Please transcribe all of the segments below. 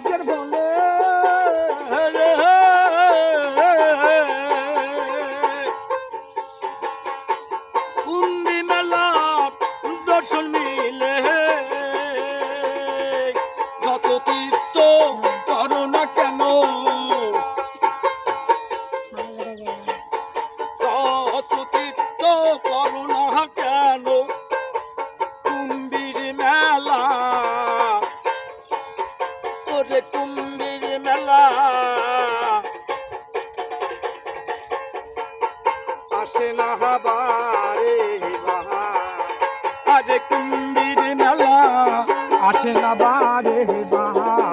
ভাগ্যের বলে। কুন্দি মেলা দর্শন না কেন? যত তীর্থ করো না কেন? আসে না হাবারে আজ কুম্ভীর মেলা আসে না বারে বাহা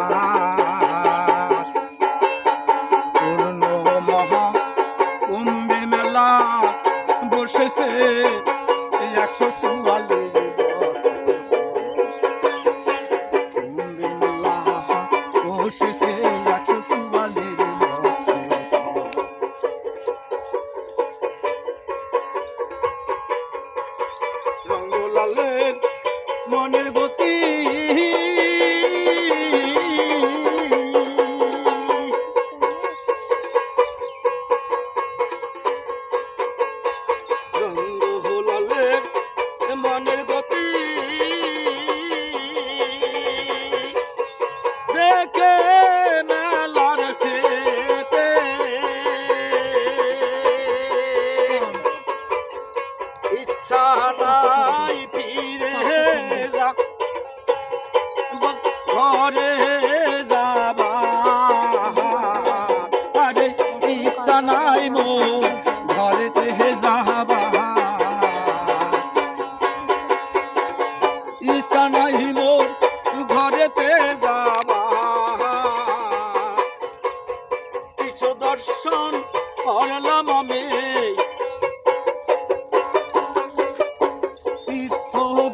মনের ঘরে যাবা। আরে ইচ্ছা নাই মো ঘরেতে যাবা। ইচ্ছা নাই মোর ঘরেতে যাবা। কিছু দর্শন করলাম আমি।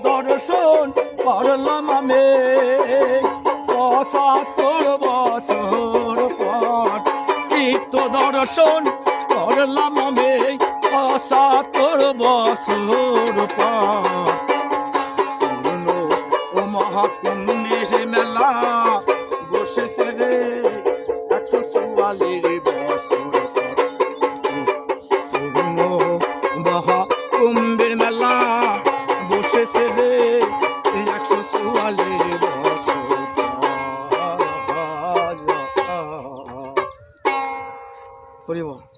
দর্শন করলাম আমি। পঁচাত্তর বছর পর তীর্থ দর্শন করলাম আমি। পঁচাত্তর বছর পূর্ণ ও মহাকুম্ভের মেলা বসেছে রে। একশো চুয়াল্লিশ বছর পর। হরি বল, হরি বল।